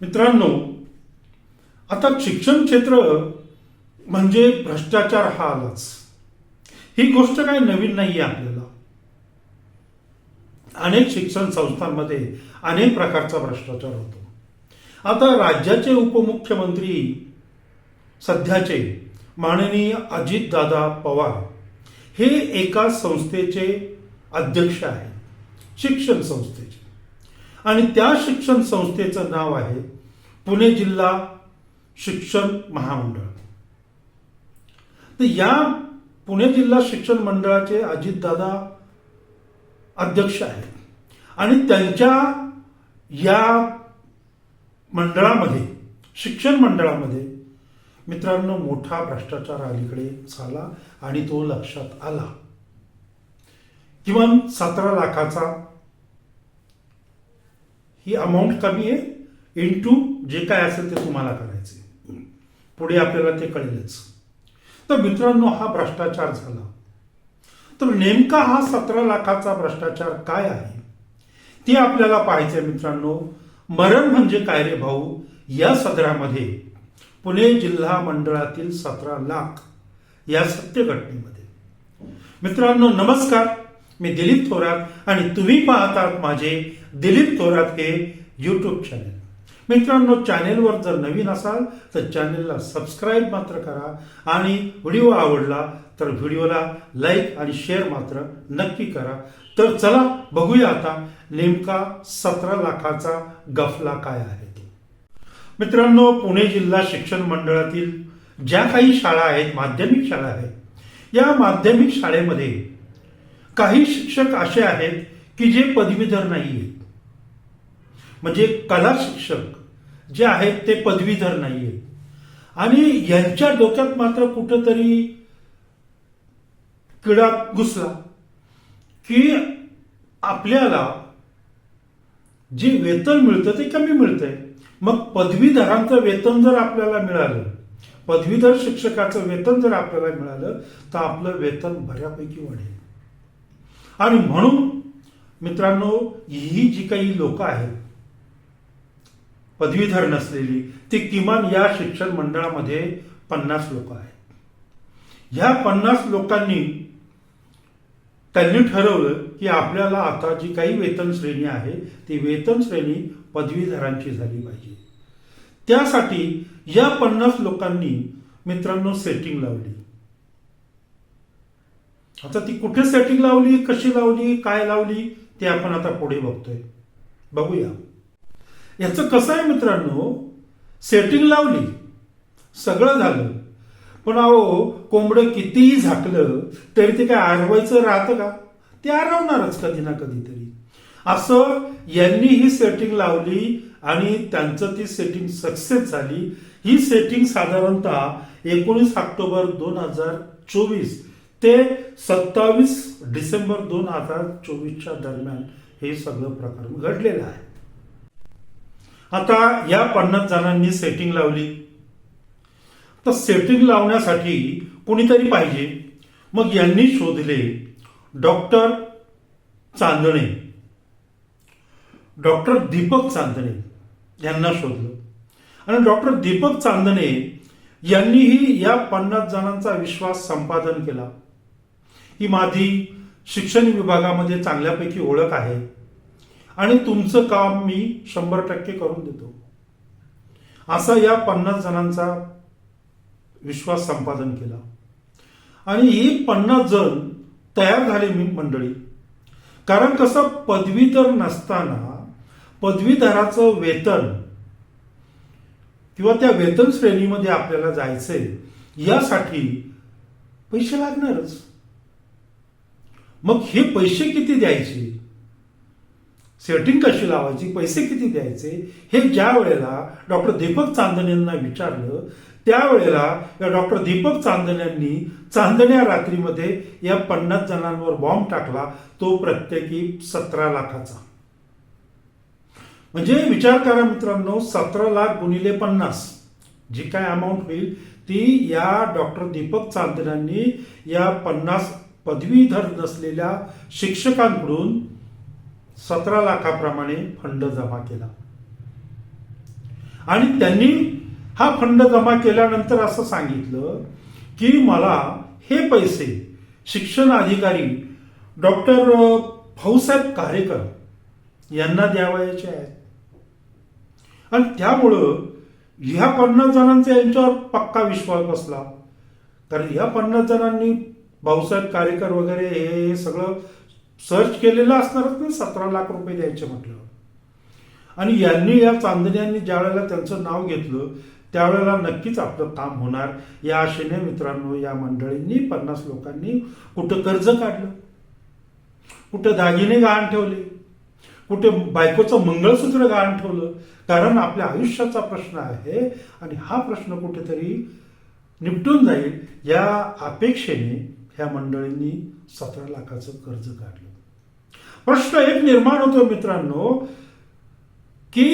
मित्रांनो आता शिक्षण क्षेत्र म्हणजे भ्रष्टाचार हा आलाच. ही गोष्ट काही नवीन नाही आहे आपल्याला. अनेक शिक्षण संस्थांमध्ये अनेक प्रकारचा भ्रष्टाचार होतो. आता राज्याचे उपमुख्यमंत्री सध्याचे माननीय अजितदादा पवार हे एका संस्थेचे अध्यक्ष आहेत शिक्षण संस्थेचे. आणि त्या शिक्षण संस्थेचं नाव आहे पुणे जिल्हा शिक्षण महामंडळ. तर या पुणे जिल्हा शिक्षण मंडळाचे अजितदादा अध्यक्ष आहेत. आणि त्यांच्या या मंडळामध्ये शिक्षण मंडळामध्ये मित्रांनो मोठा भ्रष्टाचार अलीकडे झाला आणि तो लक्षात आला. किमान सतरा लाखाचा ही अमाऊंट कमी आहे इंटू जे काय असेल ते तुम्हाला करायचे पुढे आपल्याला ते कळेलच. तर मित्रांनो हा भ्रष्टाचार झाला. तर नेमका हा सतरा लाखाचा भ्रष्टाचार काय आहे? ते आपल्याला पाहायचे मित्रांनो. मरण म्हणजे काय रे भाऊ? या सदरामध्ये पुणे जिल्हा मंडळातील सतरा लाख या सत्य घटनेमध्ये मित्रांनो नमस्कार. मी दिलीप थोरात आणि तुम्ही पाहतात माझे दिलीप थोरात हे यूट्यूब चॅनेल मित्रांनो चॅनेलवर जर नवीन असाल तर चॅनेलला सबस्क्राईब मात्र करा आणि व्हिडिओ आवडला तर व्हिडिओला लाईक आणि शेअर मात्र नक्की करा. तर चला बघूया आता नेमका सतरा लाखाचा गफला काय आहे तो. मित्रांनो पुणे जिल्हा शिक्षण मंडळातील ज्या काही शाळा आहेत माध्यमिक शाळा आहेत या माध्यमिक शाळेमध्ये काही शिक्षक असे आहेत की जे पदवीधर नाही आहेत म्हणजे कला शिक्षक जे आहेत ते पदवीधर नाहीये. आणि यांच्या डोक्यात मात्र कुठंतरी किडा घुसला की आपल्याला जे वेतन मिळतं ते कमी मिळतंय. मग पदवीधरांचं वेतन जर आपल्याला मिळालं पदवीधर शिक्षकाचं वेतन जर आपल्याला मिळालं तर आपलं वेतन बऱ्यापैकी वाढेल. आणि म्हणून मित्रांनो ही जी काही लोक आहेत पदवीधर नसलेली ती किमान या शिक्षण मंडळामध्ये पन्नास लोक आहेत. ह्या पन्नास लोकांनी त्यांनी ठरवलं की आपल्याला आता जी काही वेतन श्रेणी आहे ती वेतन श्रेणी पदवीधरांची झाली पाहिजे. त्यासाठी या पन्नास लोकांनी मित्रांनो सेटिंग लावली. आता ती कुठे सेटिंग लावली कशी लावली काय लावली ते आपण आता पुढे बघतोय. बघूया. याचं कसं आहे मित्रांनो? सेटिंग लावली. सगळं झालं. पण अहो कोंबडं कितीही झाकलं तरी ते काय आरवायचं राहतं का? ते आरवणारच कधी ना कधीतरी. असं यांनी ही सेटिंग लावली आणि त्यांचं ती सेटिंग सक्सेस झाली. ही सेटिंग साधारणतः एकोणीस ऑक्टोबर दोन हजार चोवीस ते सत्तावीस डिसेंबर दोन हजार चोवीसच्या दरम्यान हे सगळं प्रकरण घडलेलं आहे. आता या पन्नास जणांनी सेटिंग लावली. तर सेटिंग लावण्यासाठी कुणीतरी पाहिजे. मग यांनी शोधले डॉक्टर चांदणे. डॉक्टर दीपक चांदणे यांना शोधलं. आणि डॉक्टर दीपक चांदणे यांनीही या पन्नास जणांचा विश्वास संपादन केला. ही माझी शिक्षण विभागामध्ये चांगल्यापैकी ओळख आहे. आणि तुमचं काम मी शंभर टक्के करून देतो. असा या पन्नास जणांचा विश्वास संपादन केला. आणि ही पन्नास जण तयार झाले मी मंडळी. कारण कसं पदवीधर नसताना पदवीधराचं वेतन किंवा त्या वेतन श्रेणीमध्ये आपल्याला जायचंय यासाठी पैसे लागणारच. मग हे पैसे किती द्यायचे? सेटिंग कशी लावायची पैसे किती द्यायचे हे ज्या वेळेला डॉक्टर दीपक चांदण्यांना विचारलं त्यावेळेला या डॉक्टर दीपक चांदण्यांनी चांदण्या रात्रीमध्ये या पन्नास जणांवर बॉम्ब टाकला तो प्रत्येकी सतरा लाखाचा. म्हणजे विचार करा मित्रांनो सतरा लाख गुणिले पन्नास जी काय अमाऊंट होईल ती या डॉक्टर दीपक चांदण्यांनी या पन्नास पदवीधर नसलेल्या शिक्षकांकडून सतरा लाखाप्रमाणे फंड जमा केला. आणि त्यांनी हा फंड जमा केल्यानंतर असं सांगितलं की मला हे पैसे शिक्षण अधिकारी डॉक्टर भाऊसाहेब कारेकर यांना द्यावायचे आहेत. आणि त्यामुळं ह्या पन्नास जणांचा यांच्यावर पक्का विश्वास बसला. कारण ह्या पन्नास जणांनी भाऊसाहेब कारेकर वगैरे हे हे सगळं सर्च केलेलं असणारच ना सतरा लाख रुपये द्यायचे म्हटलं आणि यांनी या चांदण्यांनी ज्या वेळेला त्यांचं नाव घेतलं त्यावेळेला नक्कीच आपलं काम होणार. या आशेने मित्रांनो या मंडळींनी पन्नास लोकांनी कुठं कर्ज काढलं? कुठं दागिने गहाण ठेवले? कुठे बायकोचं मंगळसूत्र गहाण ठेवलं? कारण आपल्या आयुष्याचा प्रश्न आहे आणि हा प्रश्न कुठेतरी निपटून जाईल या अपेक्षेने ह्या मंडळींनी सतरा लाखाचं कर्ज काढलं. प्रश्न एक निर्माण होतो मित्रांनो की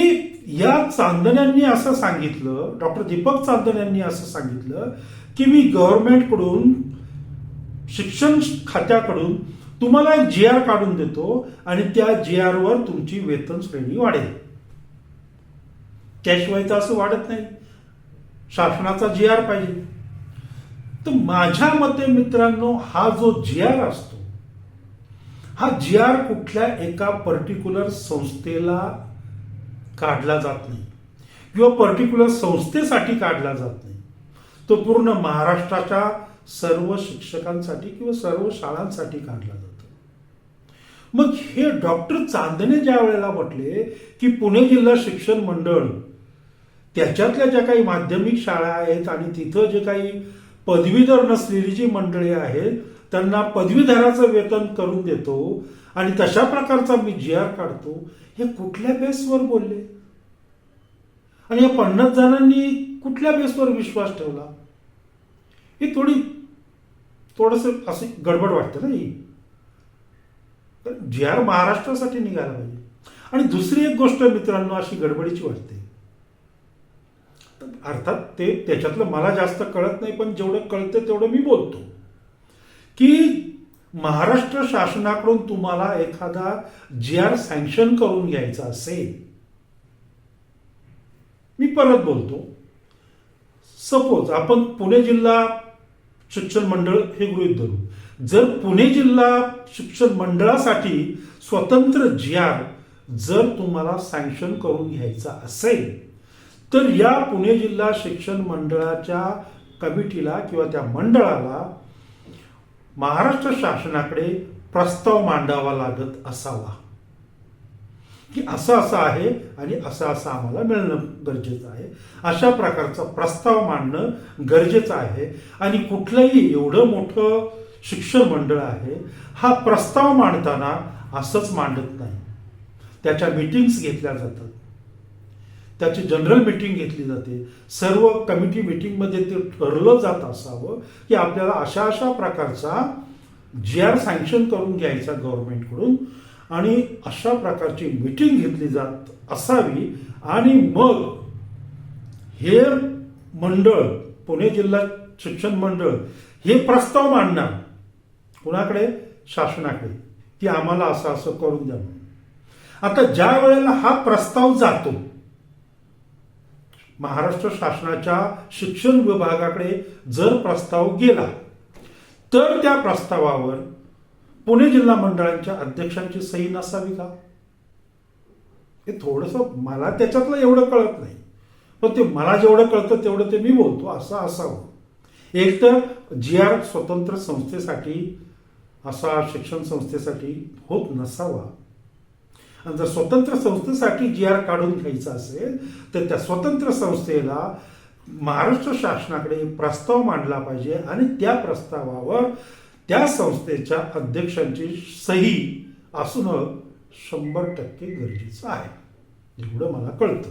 या चांदण्यांनी असं सांगितलं डॉक्टर दीपक चांदण यांनी असं सांगितलं की मी गव्हर्नमेंटकडून शिक्षण खात्याकडून तुम्हाला एक जी आर काढून देतो आणि त्या जी आर वर तुमची वेतन श्रेणी वाढेल. त्याशिवाय तर असं वाढत नाही. शासनाचा जी आर पाहिजे. तर माझ्या मते मित्रांनो हा जो जी आर असतो हा जी आर कुठल्या एका पर्टिक्युलर संस्थेला काढला जात नाही. किंवा पर्टिक्युलर संस्थेसाठी काढला जात नाही. तो पूर्ण महाराष्ट्राच्या सर्व शिक्षकांसाठी किंवा सर्व शाळांसाठी काढला जातो. मग हे डॉक्टर चांदणे ज्या वेळेला म्हटले की पुणे जिल्हा शिक्षण मंडळ त्याच्यातल्या ज्या काही माध्यमिक शाळा आहेत आणि तिथं जे काही पदवीधर नसलेली जी मंडळी आहेत त्यांना पदवीधराचं वेतन करून देतो आणि तशा प्रकारचा मी जी आर काढतो हे कुठल्या बेसवर बोलले? आणि या पन्नास जणांनी कुठल्या बेसवर विश्वास ठेवला? ही थोडी थोडस अशी गडबड वाटते ना ही. जी आर महाराष्ट्रासाठी निघायला पाहिजे. आणि दुसरी एक गोष्ट मित्रांनो अशी गडबडीची वाटते. अर्थात ते त्याच्यातलं मला जास्त कळत नाही पण जेवढं कळतं तेवढं मी बोलतो. की महाराष्ट्र शासनाकडून तुम्हाला एखादा जी आर सँक्शन करून घ्यायचा असेल मी परत बोलतो. सपोज आपण पुणे जिल्हा शिक्षण मंडळ हे गृहित धरू. जर पुणे जिल्हा शिक्षण मंडळासाठी स्वतंत्र जी आर जर तुम्हाला सँक्शन करून घ्यायचा असेल तर या पुणे जिल्हा शिक्षण मंडळाच्या कमिटीला किंवा त्या मंडळाला महाराष्ट्र शासनाकडे प्रस्ताव मांडावा लागत असावा. की असं असं आहे आणि असं असं आम्हाला मिळणं गरजेचं आहे. अशा प्रकारचा प्रस्ताव मांडणं गरजेचं आहे. आणि कुठलंही एवढं मोठं शिक्षण मंडळ आहे हा प्रस्ताव मांडताना असंच मांडत नाही. त्याच्या मीटिंग्स घेतल्या जातात. त्याची जनरल मीटिंग घेतली जाते. सर्व कमिटी मीटिंगमध्ये ते ठरलं जात असावं की आपल्याला अशा अशा प्रकारचा जी आर सँक्शन करून घ्यायचा गव्हर्नमेंटकडून आणि अशा प्रकारची मीटिंग घेतली जात असावी. आणि मग हे मंडळ पुणे जिल्हा शिक्षण मंडळ हे प्रस्ताव मांडणार कुणाकडे? शासनाकडे. की आम्हाला असं असं करून द्या आता ज्या वेळेला हा प्रस्ताव जातो महाराष्ट्र शासनाच्या शिक्षण विभागाकडे जर प्रस्ताव गेला तर त्या प्रस्तावावर पुणे जिल्हा मंडळांच्या अध्यक्षांची सही नसावी का? हे थोडस मला त्याच्यातलं एवढं कळत नाही. पण ते मला जेवढं कळतं तेवढं ते मी बोलतो असं असावं. एक तर जी आर स्वतंत्र संस्थेसाठी असा शिक्षण संस्थेसाठी होत नसावा आणि जर स्वतंत्र संस्थेसाठी जी आर काढून घ्यायचा असेल तर त्या स्वतंत्र संस्थेला महाराष्ट्र शासनाकडे प्रस्ताव मांडला पाहिजे आणि त्या प्रस्तावावर त्या संस्थेच्या अध्यक्षांची सही असणं शंभर टक्के गरजेचं आहे. एवढं मला कळतं.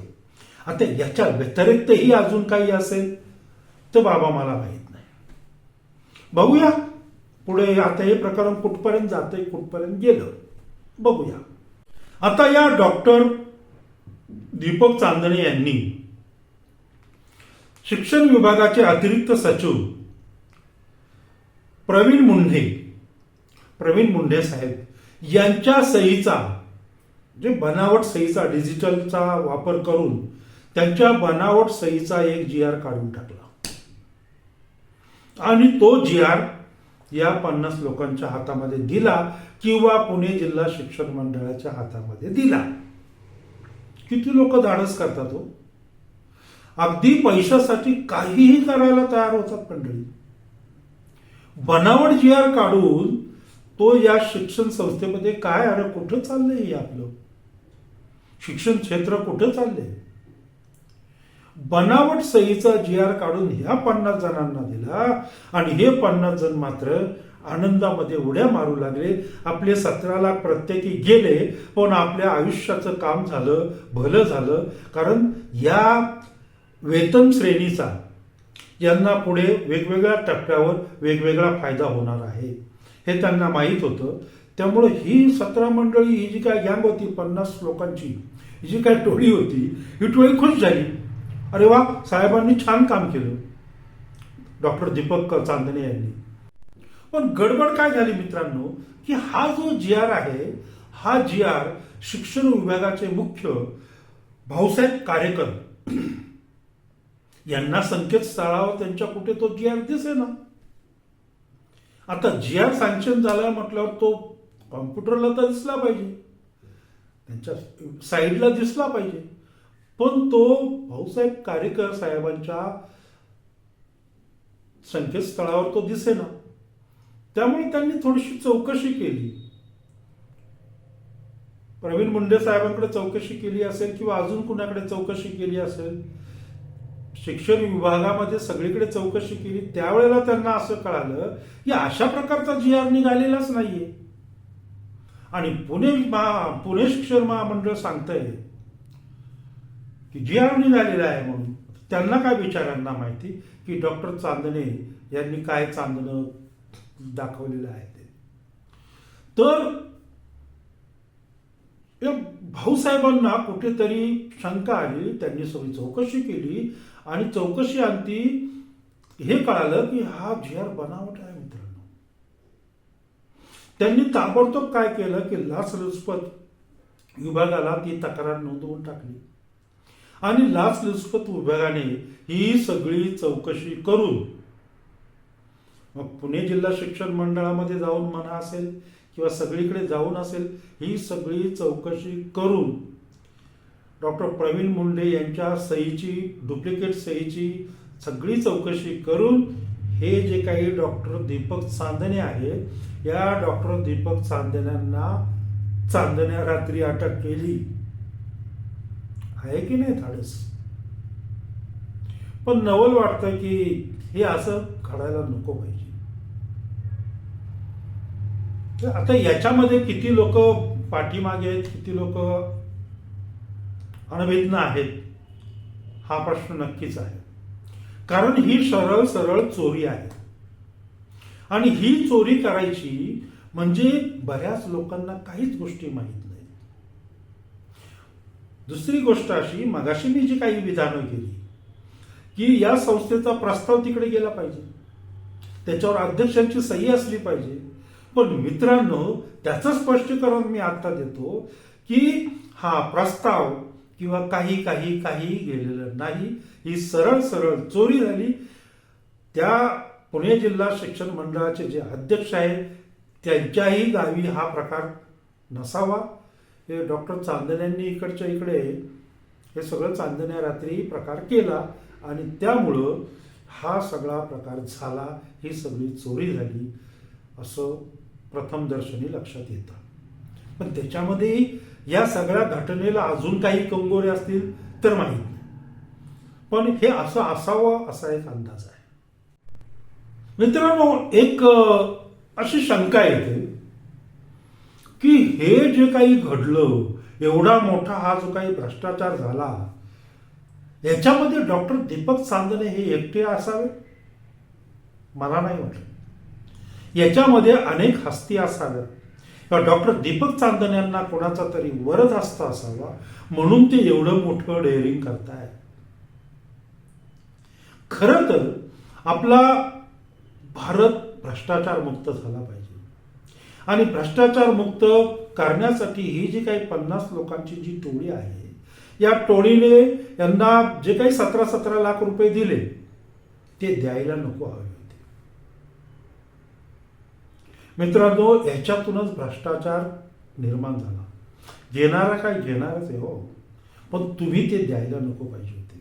आता याच्या व्यतिरिक्तही अजून काही असेल तर बाबा मला माहीत नाही. बघूया. पुढे आता हे प्रकरण कुठपर्यंत जातंय कुठपर्यंत गेलं बघूया. आता या डॉक्टर दीपक चांदणे यांनी शिक्षण विभागाचे अतिरिक्त सचिव प्रवीण मुंढे प्रवीण मुंढे साहेब यांच्या सहीचा जे बनावट सहीचा डिजिटलचा वापर करून त्यांच्या बनावट सहीचा एक जी आर काढून टाकला. आणि तो जी आर या पन्नास लोकांच्या हातामध्ये दिला किंवा पुणे जिल्हा शिक्षण मंडळाच्या हातामध्ये दिला. किती लोक धाडस करतात हो? अगदी पैशासाठी काहीही करायला तयार होतात मंडळी. बनावट जी आर काढून तो या शिक्षण संस्थेमध्ये काय अरे कुठं चाललंय हे आपलं? शिक्षण क्षेत्र कुठं चाललंय? बनावट सहीचा जी आर काढून ह्या पन्नास जणांना दिला. आणि हे पन्नास जण मात्र आनंदामध्ये उड्या मारू लागले. आपले सतरा लाख प्रत्येकी गेले पण आपल्या आयुष्याचं काम झालं भलं झालं. कारण या वेतन श्रेणीचा यांना पुढे वेगवेगळ्या टप्प्यावर वेगवेगळा फायदा होणार आहे. हे त्यांना माहीत होतं. त्यामुळं ही सतरा मंडळी ही जी काय गँग होती पन्नास लोकांची ही जी काय टोळी होती ही टोळी खुश झाली. अरे वा साहेबांनी छान काम केलं. डॉक्टर दीपक चांदणे यांनी. पण गडबड काय झाली मित्रांनो की हा जो जी आर आहे हा जी आर शिक्षण विभागाचे मुख्य भाऊसाहेब कारेकर. यांना संकेतस्थळावर त्यांच्या कुठे तो जी आर दिसे ना आता जी आर सँक्शन झाला म्हटल्यावर तो कॉम्प्युटरला तर दिसला पाहिजे. त्यांच्या साईडला दिसला पाहिजे. पण तो भाऊसाहेब कार्यकर साहेबांच्या संकेतस्थळावर तो दिसेना. त्यामुळे त्यांनी थोडीशी चौकशी केली. प्रवीण मुंडे साहेबांकडे चौकशी केली असेल किंवा अजून कुणाकडे चौकशी केली असेल शिक्षण विभागामध्ये सगळीकडे चौकशी केली त्यावेळेला त्यांना असं कळालं की अशा प्रकारचा जी आर निघालेलाच नाहीये. आणि पुणे महा पुणे शिक्षण महामंडळ सांगतंय की जी आर निघालेला आहे म्हणून. त्यांना काय विचारांना माहिती की डॉक्टर चांदणे यांनी काय चांदणं दाखवलेलं आहे ते. तर या भाऊसाहेबांना कुठेतरी शंका आली त्यांनी सगळी चौकशी केली आणि चौकशी अंती हे कळालं की हा जी आर बनावट आहे मित्रांनो. त्यांनी ताबडतोब काय केलं की लाचलुचपत विभागाला ती तक्रार नोंदवून टाकली. आणि लाचलुचपत विभागाने ही सगळी चौकशी करून. मग पुणे जिल्हा शिक्षण मंडळामध्ये जाऊन म्हणा असेल किंवा सगळीकडे जाऊन असेल ही सगळी चौकशी करून. डॉक्टर प्रवीण मुंडे यांच्या सहीची डुप्लिकेट सहीची सगळी चौकशी करून हे जे काही डॉक्टर दीपक चांदणे आहेत या डॉक्टर दीपक चांदण्यांना चांदण्या रात्री अटक केली. आहे की नाही धाडस? पण नवल वाटतं की हे असं घडायला नको पाहिजे. तर आता याच्यामध्ये किती लोक पाठीमागे आहेत किती लोक अनभिज्ञ आहेत हा प्रश्न नक्कीच आहे. कारण ही सरळ सरळ चोरी आहे. आणि ही चोरी करायची म्हणजे बऱ्याच लोकांना काहीच गोष्टी माहीत दुसरी गोष्ट अशी मगाशी मी जी काही विधानं केली की या संस्थेचा प्रस्ताव तिकडे गेला पाहिजे. त्याच्यावर अध्यक्षांची सही असली पाहिजे. पण मित्रांनो त्याचं स्पष्टीकरण मी आता देतो की हा प्रस्ताव किंवा काही काही काही गेलेलं नाही. ही सरळ सरळ चोरी झाली. त्या पुणे जिल्हा शिक्षण मंडळाचे जे अध्यक्ष आहेत त्यांच्याही गावी हा प्रकार नसावा. हे डॉक्टर चांदण्यांनी इकडच्या इकडे हे सगळं चांदण्या रात्री प्रकार केला आणि त्यामुळं हा सगळा प्रकार झाला ही सगळी चोरी झाली असं प्रथम दर्शनी लक्षात येतं. पण त्याच्यामध्ये या सगळ्या घटनेला अजून काही कंगोरे असतील तर माहीत नाही. पण हे असं असावं असा एक अंदाज आहे. मित्रांनो एक अशी शंका येते. की हे जे काही घडलं एवढा मोठा हा जो काही भ्रष्टाचार झाला याच्यामध्ये डॉक्टर दीपक चांदणे हे एकटे असावे? मला नाही वाटत. याच्यामध्ये अनेक हस्ती असाव्यात किंवा डॉक्टर दीपक चांदण्यांना कोणाचा तरी वरद हस्त असावा म्हणून ते एवढं मोठं डेअरिंग करताय खरं तर आपला भारत भ्रष्टाचार मुक्त झाला पाहिजे. आणि भ्रष्टाचार मुक्त करण्यासाठी ही जी काही पन्नास लोकांची जी टोळी आहे या टोळीने यांना जे काही सतरा सतरा लाख रुपये दिले ते द्यायला नको हवे होते. मित्रांनो ह्याच्यातूनच भ्रष्टाचार निर्माण झाला. घेणारा काय घेणारच आहे हो पण तुम्ही ते द्यायला नको पाहिजे होते.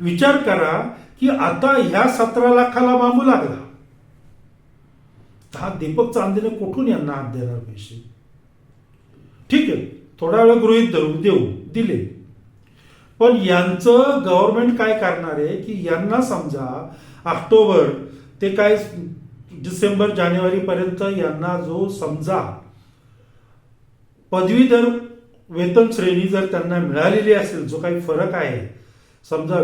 विचार करा की आता ह्या सतरा लाखाला बांबू लागला. हा दीपक चांदेने कुठून यांना हात देणार पैसे? ठीक आहे थोडा वेळ गृहित धरू देऊ दिले. पण यांचं गव्हर्नमेंट काय करणार आहे की यांना समजा ऑक्टोबर ते काय डिसेंबर जानेवारी पर्यंत यांना जो समजा पदवीधर वेतन श्रेणी जर त्यांना मिळालेली असेल जो काही फरक आहे समजा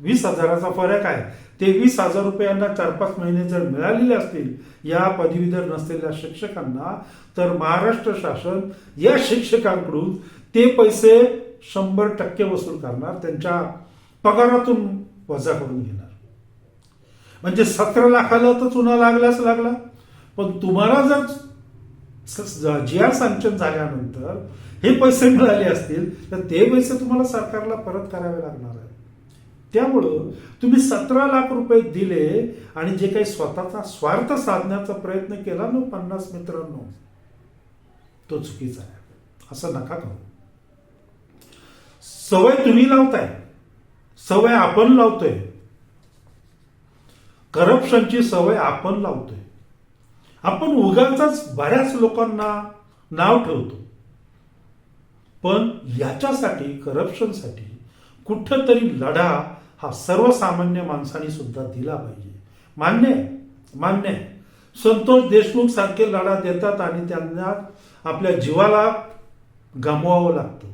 वीस हजाराचा फरक आहे ते वीस हजार रुपयांना चार पाच महिने जर मिळालेले असतील या पदवीधर नसलेल्या शिक्षकांना तर महाराष्ट्र शासन या शिक्षकांकडून ते पैसे शंभर टक्के वसूल करणार त्यांच्या पगारातून वजा करून घेणार. म्हणजे सतरा लाखाला तर चुना लागलाच लागला. पण तुम्हाला जर जिया आर सँक्शन झाल्यानंतर हे पैसे मिळाले असतील तर ते पैसे तुम्हाला सरकारला परत करावे लागणार आहे त्यामुळं तुम्ही सतरा लाख रुपये दिले आणि जे काही स्वतःचा स्वार्थ साधण्याचा प्रयत्न केला ना पन्नास मित्रांनो तो चुकीचा आहे. असं नका करू. सवय तुम्ही लावताय. सवय आपण लावतोय. करप्शनची सवय आपण लावतोय. आपण उगाच बऱ्याच लोकांना नाव ठेवतो. पण याच्यासाठी करप्शनसाठी कुठंतरी लढा हा सर्वसामान्य माणसाने सुद्धा दिला पाहिजे. मान्य आहे मान्य आहे. संतोष देशमुख सारखे लढा देतात आणि त्यांना आपल्या जीवाला गमवावं लागतं.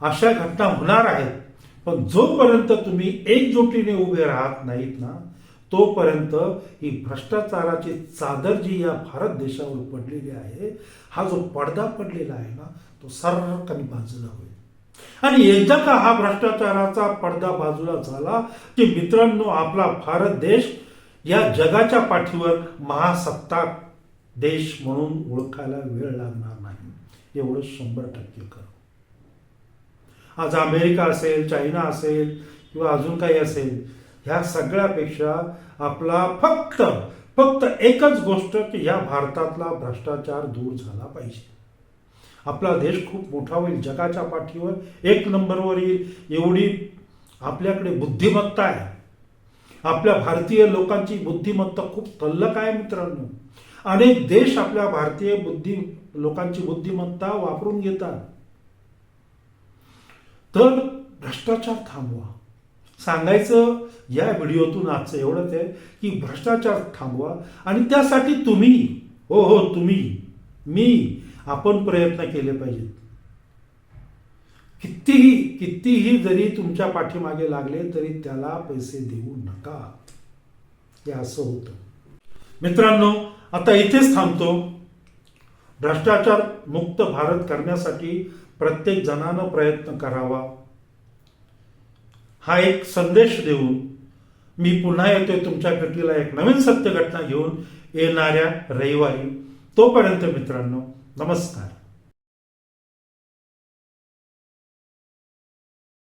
अशा घटना होणार आहेत पण जोपर्यंत तुम्ही एकजुटीने उभे राहत नाहीत ना तोपर्यंत ही भ्रष्टाचाराची चादर जी या भारत देशावर पडलेली आहे हा जो पडदा पडलेला आहे ना तो सर्वकमी बाजूला होईल आणि एकदा का हा भ्रष्टाचाराचा पडदा बाजूला झाला की मित्रांनो आपला भारत देश या जगाच्या पाठीवर महासत्ताक देश म्हणून ओळखायला वेळ लागणार नाही. एवढं शंभर टक्के कर. आज अमेरिका असेल चायना असेल किंवा अजून काही असेल ह्या सगळ्यापेक्षा आपला फक्त फक्त एकच गोष्ट की या भारतातला भ्रष्टाचार दूर झाला पाहिजे. आपला देश खूप मोठा होईल जगाच्या पाठीवर. एक नंबरवर येईल एवढी आपल्याकडे बुद्धिमत्ता आहे. आपल्या भारतीय लोकांची बुद्धिमत्ता खूप तल्लक आहे मित्रांनो. अनेक देश आपल्या भारतीय बुद्धी लोकांची बुद्धिमत्ता वापरून घेतात. तर भ्रष्टाचार थांबवा. सांगायचं या व्हिडिओतून आजचं एवढंच आहे की भ्रष्टाचार थांबवा आणि त्यासाठी तुम्ही हो हो तुम्ही मी आपण प्रयत्न केले पाहिजेत. कितीही कितीही जरी तुमच्या पाठीमागे लागले तरी त्याला पैसे देऊ नका. हे असं होतं. मित्रांनो आता इथेच थांबतो. भ्रष्टाचार मुक्त भारत करण्यासाठी प्रत्येक जणानं प्रयत्न करावा. हा एक संदेश देऊन मी पुन्हा येतोय तुमच्या भेटीला एक नवीन सत्य घटना घेऊन येणाऱ्या रविवारी. तोपर्यंत मित्रांनो नमस्कार